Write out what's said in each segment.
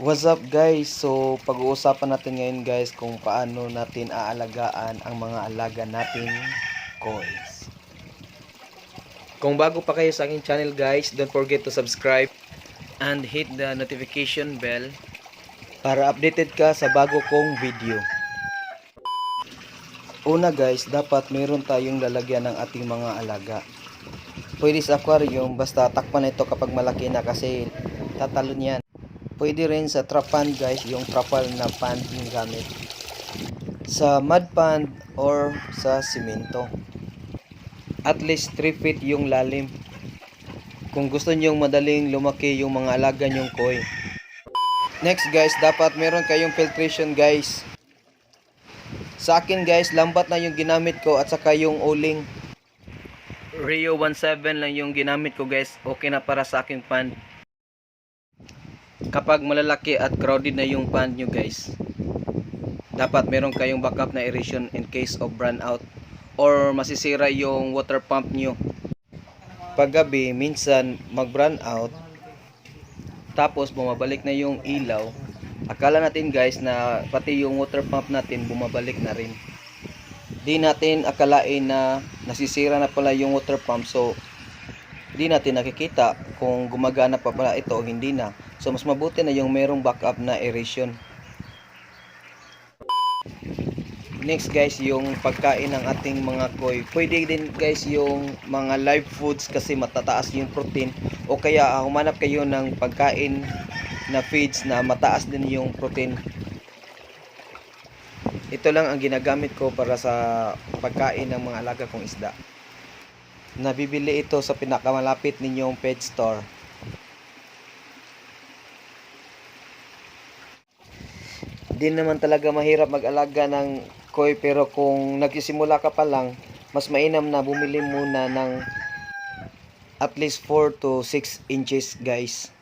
What's up guys? So pag-uusapan natin ngayon guys kung paano natin aalagaan ang mga alaga natin kois. Kung bago pa kayo sa aking channel guys, don't forget to subscribe and hit the notification bell para updated ka sa bago kong video. Una guys, dapat meron tayong lalagyan ng ating mga alaga. Pwede sa aquarium, basta takpan ito kapag malaki na kasi tatalon yan. Pwede rin sa trap pan guys, yung trapal na pan yung gamit. Sa mud pan or sa simento. At least 3 feet yung lalim. Kung gusto nyong madaling lumaki yung mga alaga nyong koi. Next guys, dapat meron kayong filtration guys. Sa akin guys, lambat na yung ginamit ko at saka yung uling. Rio 17 lang yung ginamit ko guys. Okay na para sa aking pan. Kapag malalaki at crowded na yung pan nyo guys, dapat meron kayong backup na aeration in case of run out or masisira yung water pump nyo. Paggabi, minsan mag run out, tapos bumabalik na yung ilaw, akala natin guys na pati yung water pump natin bumabalik na rin. Di natin akalain na nasisira na pala yung water pump so di natin nakikita kung gumagana pa pala ito o hindi na. So mas mabuti na yung merong backup na aeration. Next guys, yung pagkain ng ating mga koi. Pwede din guys yung mga live foods kasi matataas yung protein o kaya ah, humanap kayo ng pagkain na feeds na mataas din yung protein. Ito lang ang ginagamit ko para sa pagkain ng mga alaga kong isda. Nabibili ito sa pinakamalapit ninyong pet store. Di naman talaga mahirap mag-alaga ng koi pero kung nagsisimula ka pa lang, mas mainam na bumili muna ng at least 4 to 6 inches guys.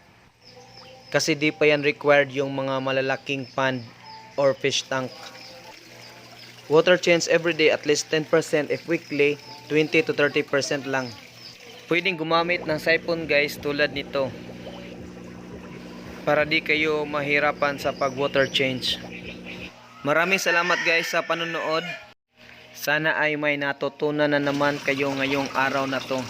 Kasi di pa yan required yung mga malalaking pond or fish tank. Water change every day at least 10% if weekly 20 to 30% lang. Pwedeng gumamit ng siphon guys tulad nito. Para di kayo mahirapan sa pag water change. Maraming salamat guys sa panonood. Sana ay may natutunan na naman kayo ngayong araw na to.